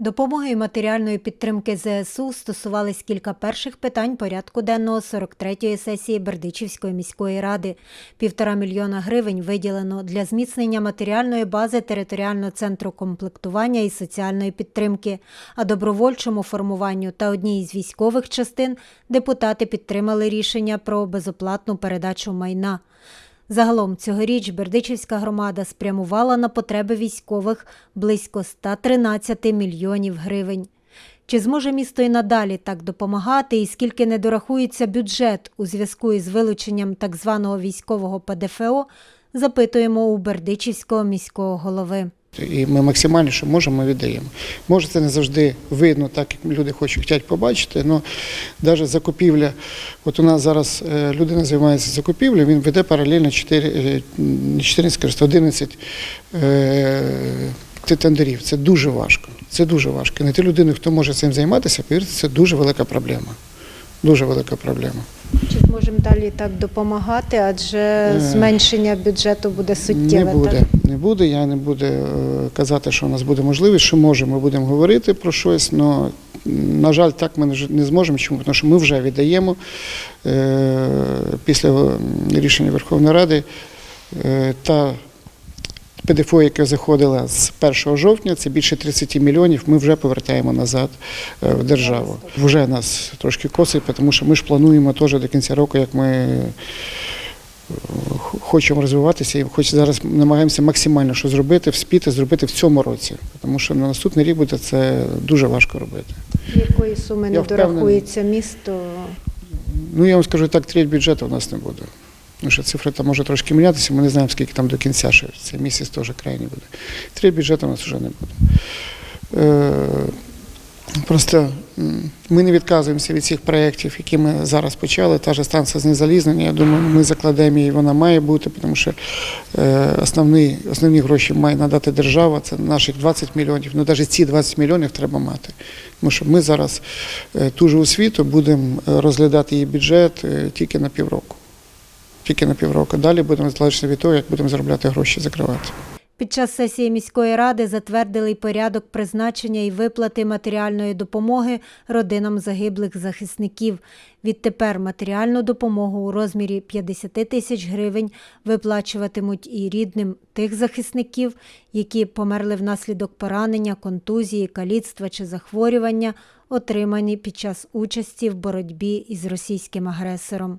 Допомоги і матеріальної підтримки ЗСУ стосувались кілька перших питань порядку денного 43-ї сесії Бердичівської міської ради. Півтора мільйона гривень виділено для зміцнення матеріальної бази територіального центру комплектування і соціальної підтримки. А добровольчому формуванню та одній із військових частин депутати підтримали рішення про безоплатну передачу майна. Загалом цьогоріч Бердичівська громада спрямувала на потреби військових близько 113 мільйонів гривень. Чи зможе місто і надалі так допомагати, і скільки не дорахується бюджет у зв'язку із вилученням так званого військового ПДФО, запитуємо у Бердичівського міського голови. І ми максимально, що можемо, ми віддаємо. Може, це не завжди видно, так як люди хочуть хочуть побачити, але навіть закупівля, от у нас зараз е, людина займається закупівлею, він веде паралельно 4, е, не 14, 11 е, тендерів. Це дуже важко. Це дуже важко. Не ти людини, хто може цим займатися, повірте, це дуже велика проблема. Дуже велика проблема. Чи зможемо далі так допомагати, адже зменшення бюджету буде суттєве? Не буде, не буде. Я не буду е, казати, що у нас буде можливість, що можемо, ми будемо говорити про щось, але, на жаль, так ми не зможемо. Чому? Тому що ми вже віддаємо е, після е, рішення Верховної Ради е, та ПДФО, яке заходило з 1 жовтня, це більше 30 мільйонів, ми вже повертаємо назад е, в державу. Вже нас трошки косить, тому що ми ж плануємо теж до кінця року, як ми хочемо розвиватися і хоч зараз намагаємося максимально що зробити, вспіти зробити в цьому році. Тому що на наступний рік буде це дуже важко робити. Якої суми не дорахується місто? Ну я вам скажу так, треть бюджету у нас не буде. Тому що цифра там може трошки мінятися, ми не знаємо, скільки там до кінця ще. Цей місяць теж крайній буде. Треть бюджету у нас вже не буде. Е, Просто ми не відказуємося від цих проєктів, які ми зараз почали. Та ж станція знезалізнення, я думаю, ми закладемо її, вона має бути, тому що е, основні, основні гроші має надати держава, це наших 20 мільйонів. Ну навіть ці 20 мільйонів треба мати. Тому що ми зараз е, ту ж освіту будемо розглядати її бюджет тільки на півроку. Тільки на півроку. Далі будемо залежно від того, як будемо заробляти гроші, закривати. Під час сесії міської ради затвердили й порядок призначення і виплати матеріальної допомоги родинам загиблих захисників. Відтепер матеріальну допомогу у розмірі 50 тисяч гривень виплачуватимуть і рідним тих захисників, які померли внаслідок поранення, контузії, каліцтва чи захворювання, отримані під час участі в боротьбі із російським агресором.